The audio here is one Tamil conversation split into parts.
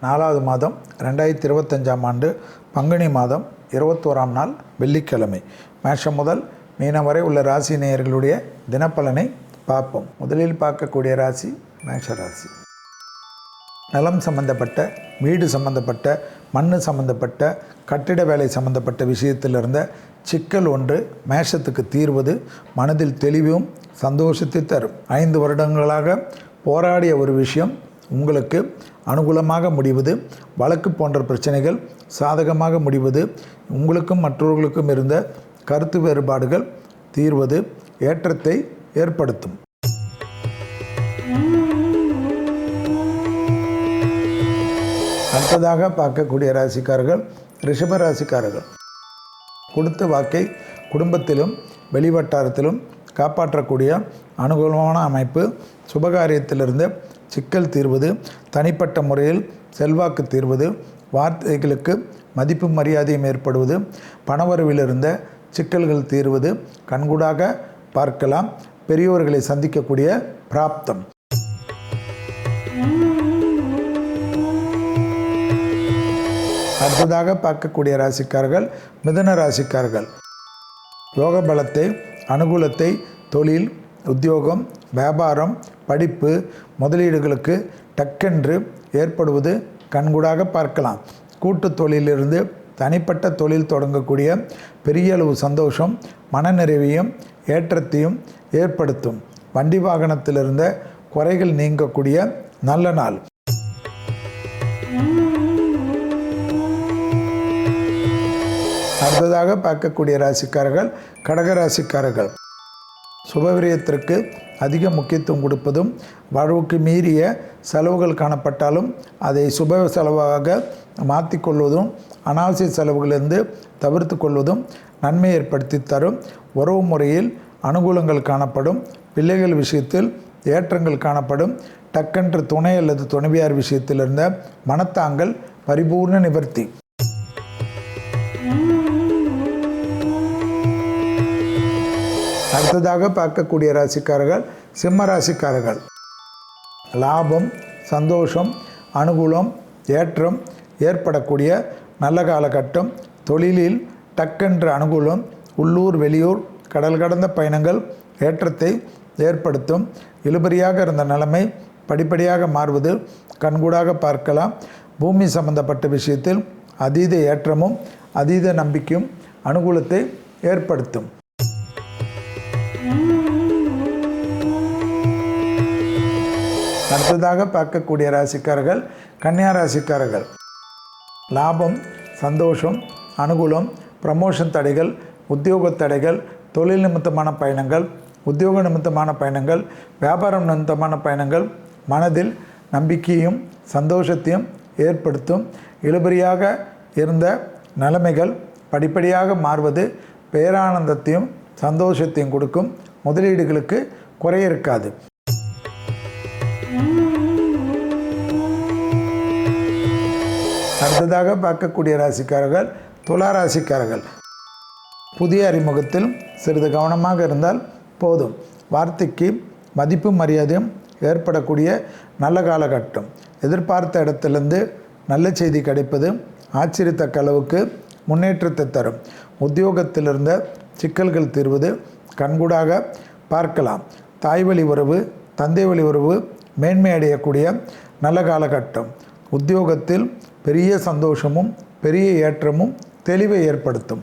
நாலாவது மாதம் ரெண்டாயிரத்தி இருபத்தஞ்சாம் ஆண்டு பங்குனி மாதம் இருபத்தோராம் நாள் வெள்ளிக்கிழமை. மேஷம் முதல் மீனம் வரை உள்ள ராசி நேயர்களுடைய தினப்பலனை பார்ப்போம். முதலில் பார்க்கக்கூடிய ராசி மேஷ ராசி. நிலம் சம்பந்தப்பட்ட வீடு சம்பந்தப்பட்ட மண் சம்பந்தப்பட்ட கட்டிட வேலை சம்பந்தப்பட்ட விஷயத்தில் இருந்த சிக்கல் ஒன்று மேஷத்துக்கு தீர்வது மனதில் தெளிவும் சந்தோஷத்தை தரும். ஐந்து வருடங்களாக போராடிய ஒரு விஷயம் உங்களுக்கு அனுகூலமாக முடிவது வழக்கு போன்ற பிரச்சனைகள் சாதகமாக முடிவது உங்களுக்கும் மற்றவர்களுக்கும் இருந்த கருத்து வேறுபாடுகள் தீர்வது ஏற்றத்தை ஏற்படுத்தும். அடுத்ததாக பார்க்கக்கூடிய ராசிக்காரர்கள் ரிஷப ராசிக்காரர்கள். கொடுத்த வாக்கை குடும்பத்திலும் வெளிவட்டாரத்திலும் காப்பாற்றக்கூடிய அனுகூலமான அமைப்பு சுபகாரியத்திலிருந்து சிக்கல் தீர்வது தனிப்பட்ட முறையில் செல்வாக்கு தீர்வது வார்த்தைகளுக்கு மதிப்பு மரியாதையும் ஏற்படுவது பணவரவிலிருந்த சிக்கல்கள் தீர்வது கண்கூடாக பார்க்கலாம். பெரியோர்களை சந்திக்கக்கூடிய பிராப்தம். அடுத்ததாக பார்க்கக்கூடிய ராசிக்காரர்கள் மிதன ராசிக்காரர்கள். யோக பலத்தை அனுகூலத்தை தொழில் உத்தியோகம் வியாபாரம் படிப்பு முதலீடுகளுக்கு டக்கென்று ஏற்படுவது கண்கூடாக பார்க்கலாம். கூட்டு தொழிலிருந்து தனிப்பட்ட தொழில் தொடங்கக்கூடிய பெரிய அளவு சந்தோஷம் மனநிறைவையும் ஏற்றத்தையும் ஏற்படுத்தும். வண்டி வாகனத்திலிருந்த குறைகள் நீங்கக்கூடிய நல்ல நாள். அடுத்ததாக பார்க்கக்கூடிய ராசிக்காரர்கள் கடக ராசிக்காரர்கள் சுபவிரயத்திற்கு அதிக முக்கியத்துவம் கொடுப்பதும் வாழ்வுக்கு மீறிய செலவுகள் காணப்பட்டாலும் அதை சுப செலவாக மாற்றிக்கொள்வதும் அனாவசிய செலவுகளிலிருந்து தவிர்த்து கொள்வதும் நன்மை ஏற்படுத்தி தரும். உறவு முறையில் அனுகூலங்கள் காணப்படும். பிள்ளைகள் விஷயத்தில் ஏற்றங்கள் காணப்படும். டக்கென்று துணை அல்லது துணைவியார் விஷயத்தில் இருந்த மனத்தாங்கள் பரிபூர்ண நிவர்த்தி. அடுத்ததாக பார்க்கக்கூடிய ராசிக்காரர்கள் சிம்ம ராசிக்காரர்கள். லாபம் சந்தோஷம் அனுகூலம் ஏற்றம் ஏற்படக்கூடிய நல்ல காலகட்டம் தொழிலில் டக்கென்ற அனுகூலம் உள்ளூர் வெளியூர் கடல் கடந்த பயணங்கள் ஏற்றத்தை ஏற்படுத்தும் இழுபறியாக இருந்த நிலைமை படிப்படியாக மாறுவது கண்கூடாக பார்க்கலாம். பூமி சம்பந்தப்பட்ட விஷயத்தில் அதீத ஏற்றமும் அதீத நம்பிக்கையும் அனுகூலத்தை ஏற்படுத்தும். அடுத்ததாக பார்க்கக்கூடிய ராசிக்காரர்கள் கன்னியா ராசிக்காரர்கள். லாபம் சந்தோஷம் அனுகூலம் ப்ரமோஷன் தடைகள் உத்தியோக தடைகள் தொழில் நிமித்தமான பயணங்கள் உத்தியோக நிமித்தமான பயணங்கள் வியாபாரம் நிமித்தமான பயணங்கள் மனதில் நம்பிக்கையும் சந்தோஷத்தையும் ஏற்படுத்தும். இழுபறியாக இருந்த நிலைமைகள் படிப்படியாக மாறுவது பேரானந்தத்தையும் சந்தோஷத்தையும் கொடுக்கும். முதலீடுகளுக்கு குறைய இருக்காது. அடுத்ததாக பார்க்கக்கூடிய ராசிக்காரர்கள் துலா ராசிக்காரர்கள். புதிய அறிமுகத்தில் சிறிது கவனமாக இருந்தால் போதும். வார்த்தைக்கு மதிப்பு மரியாதையும் ஏற்படக்கூடிய நல்ல காலகட்டம். எதிர்பார்த்த இடத்திலிருந்து நல்ல செய்தி கிடைப்பது ஆச்சரியத்தக்க அளவுக்கு முன்னேற்றத்தை தரும். உத்தியோகத்திலிருந்த சிக்கல்கள் தீர்வது கண்கூடாக பார்க்கலாம். தாய் வழி உறவு தந்தை வழி உறவு மேன்மை அடையக்கூடிய நல்ல காலகட்டம். உத்தியோகத்தில் பெரிய சந்தோஷமும் பெரிய ஏற்றமும் தெளிவை ஏற்படுத்தும்.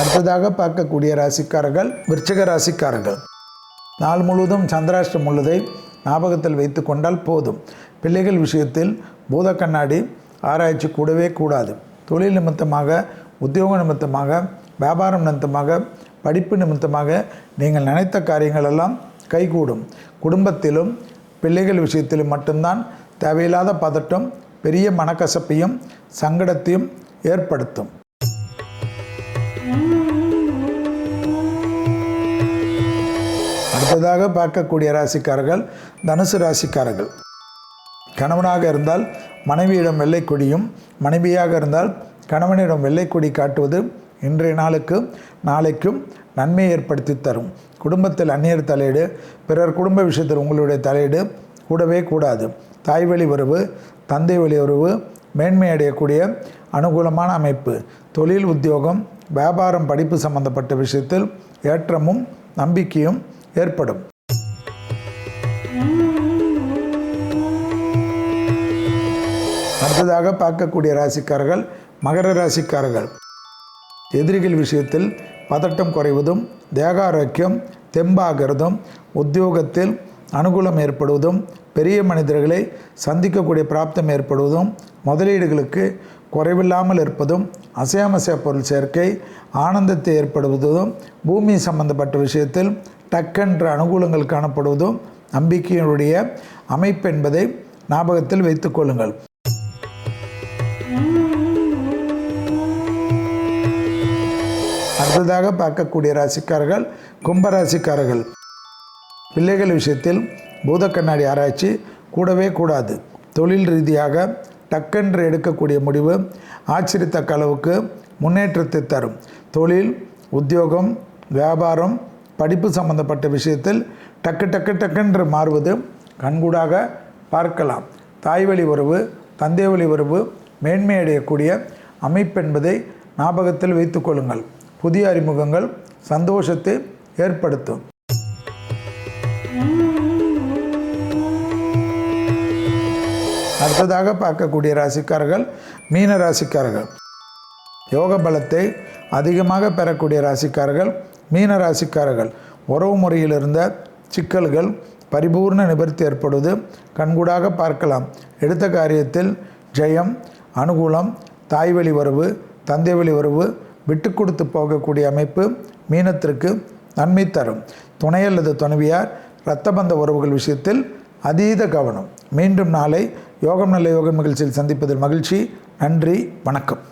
அடுத்ததாக பார்க்கக்கூடிய ராசிக்காரர்கள் விருச்சக ராசிக்காரர்கள். நாள் முழுவதும் சந்திராஷ்டம் உள்ளதை ஞாபகத்தில் வைத்து கொண்டால் போதும். பிள்ளைகள் விஷயத்தில் பூத கண்ணாடி ஆராய்ச்சி கூடவே கூடாது. தொழில் நிமித்தமாக உத்தியோக நிமித்தமாக வியாபாரம் நிமித்தமாக படிப்பு நிமித்தமாக நீங்கள் நினைத்த காரியங்களெல்லாம் கைகூடும். குடும்பத்திலும் பிள்ளைகள் விஷயத்திலும் மட்டும்தான் தேவையில்லாத பதட்டம் பெரிய மனக்கசப்பையும் சங்கடத்தையும் ஏற்படுத்தும். அடுத்ததாக பார்க்கக்கூடிய ராசிக்காரர்கள் தனுசு ராசிக்காரர்கள். கணவனாக இருந்தால் மனைவியிடம் வெள்ளை கொடியும் மனைவியாக இருந்தால் கணவனிடம் வெள்ளை கொடி காட்டுவது இன்றைய நாளுக்கு நாளைக்கும் நன்மை ஏற்படுத்தி தரும். குடும்பத்தில் அந்நியர் தலையீடு பிறர் குடும்ப விஷயத்தில் உங்களுடைய தலையீடு கூடவே கூடாது. தாய் வழி உறவு தந்தை வழி உறவு மேன்மை அடையக்கூடிய அனுகூலமான அமைப்பு. தொழில் உத்தியோகம் வியாபாரம் படிப்பு சம்பந்தப்பட்ட விஷயத்தில் ஏற்றமும் நம்பிக்கையும் ஏற்படும். அடுத்ததாக பார்க்கக்கூடிய ராசிக்காரர்கள் மகர ராசிக்காரர்கள். எதிரிகள் விஷயத்தில் பதட்டம் குறைவதும் தேக ஆரோக்கியம் தெம்பாகிறதும் உத்தியோகத்தில் அனுகூலம் ஏற்படுவதும் பெரிய மனிதர்களை சந்திக்கக்கூடிய பிராப்தம் ஏற்படுவதும் முதலீடுகளுக்கு குறைவில்லாமல் இருப்பதும் அசையாமசைய பொருள் சேர்க்கை ஆனந்தத்தை ஏற்படுவதும் பூமி சம்பந்தப்பட்ட விஷயத்தில் டக்கென்ற அனுகூலங்கள் காணப்படுவதும் நம்பிக்கையினுடைய அமைப்பு என்பதை ஞாபகத்தில் வைத்துக்கொள்ளுங்கள் அடுத்ததாக பார்க்கக்கூடிய ராசிக்காரர்கள் கும்ப ராசிக்காரர்கள். பிள்ளைகள் விஷயத்தில் பூத கண்ணாடி ஆராய்ச்சி கூடவே கூடாது. தொழில் ரீதியாக டக்கென்று எடுக்கக்கூடிய முடிவு ஆச்சரித்தக்க அளவுக்கு முன்னேற்றத்தை தரும். தொழில் உத்தியோகம் வியாபாரம் படிப்பு சம்பந்தப்பட்ட விஷயத்தில் டக்கு டக்கு டக்குன்று மாறுவது கண்கூடாக பார்க்கலாம். தாய் வழி உறவு தந்தை வழி உறவு மேன்மையடையக்கூடிய அமைப்பென்பதை ஞாபகத்தில் வைத்துக்கொள்ளுங்கள் புதிய அறிமுகங்கள் சந்தோஷத்தை ஏற்படுத்தும். அடுத்ததாக பார்க்கக்கூடிய ராசிக்காரர்கள் மீன ராசிக்காரர்கள். யோக பலத்தை அதிகமாக பெறக்கூடிய ராசிக்காரர்கள் மீன ராசிக்காரர்கள். உறவு முறையில் இருந்த சிக்கல்கள் பரிபூர்ண நிவர்த்தி ஏற்படுவது கண்கூடாக பார்க்கலாம். எடுத்த காரியத்தில் ஜெயம் அனுகூலம் தாய் வழி தந்தை வழி உறவு விட்டு கொடுத்து போகக்கூடிய அமைப்பு மீனத்திற்கு நன்மை தரும். துணை அல்லது துணைவியார் இரத்தபந்த உறவுகள் விஷயத்தில் அதீத கவனம். மீண்டும் நாளை யோகம் நல்ல யோகம் நிகழ்ச்சியில் சந்திப்பதில் மகிழ்ச்சி. நன்றி வணக்கம்.